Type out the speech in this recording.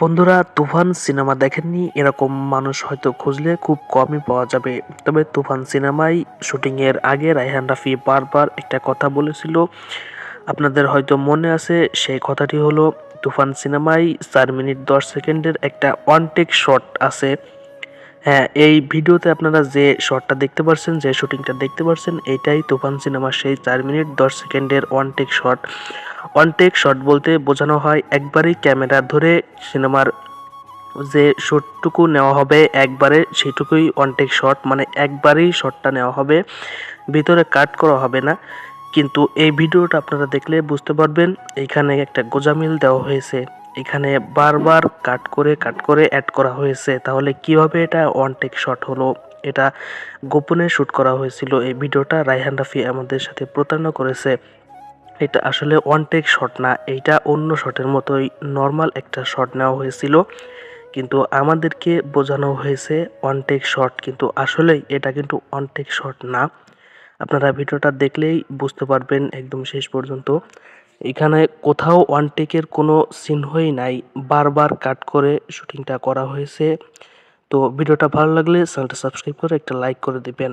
বন্ধুরা, তুফান সিনেমা দেখেননি, এরকম মানুষ হয়তো খুঁজলে খুব কমই পাওয়া যাবে। তবে তুফান সিনেমায় শুটিংয়ের আগে রায়হান রাফি বারবার একটা কথা বলেছিল। আপনাদের হয়তো মনে আছে, সেই কথাটি হলো, তুফান সিনেমায় চার মিনিট দশ সেকেন্ডের একটা ওয়ান টেক শট আছে। হ্যাঁ এই ভিডিওতে আপনারা যে শটটা দেখতে পাচ্ছেন যে শুটিংটা দেখতে পাচ্ছেন এটাই তুফান সিনেমার সেই চার মিনিট দশ সেকেন্ডের one take shot take shot বলতে বোঝানো হয় একবারই ক্যামেরা ধরে সিনেমার যে শটটুকু নেওয়া হবে, একবারে সেটুকুই ওয়ান টেক শট মানে একবারেই শটটা নেওয়া হবে, ভিতরে কাট করা হবে না। কিন্তু এই ভিডিওটা আপনারা দেখলে বুঝতে পারবেন, এখানে একটা গোজামিল দেওয়া হয়েছে। এখানে বারবার কাট করে কাট করে অ্যাড করা হয়েছে। তাহলে কীভাবে এটা ওয়ান টেক শট হলো? এটা গোপনে শ্যুট করা হয়েছিল। এই ভিডিওটা রায়হান রাফি আমাদের সাথে প্রতারণা করেছে। এটা আসলে ওয়ান টেক শট না, এইটা অন্য শটের মতোই নর্মাল একটা শট নেওয়া হয়েছিল। কিন্তু আমাদেরকে বোঝানো হয়েছে ওয়ান টেক শট কিন্তু আসলেই এটা কিন্তু ওয়ান টেক শট না। আপনারা ভিডিওটা দেখলেই বুঝতে পারবেন একদম শেষ পর্যন্ত। এখানে কোথাও ওয়ান টেকের কোনো চিহ্নই নাই, বারবার কাট করে শুটিংটা করা হয়েছে। তো ভিডিওটা ভালো লাগলে চ্যানেলটা সাবস্ক্রাইব করে একটা লাইক করে দিবেন।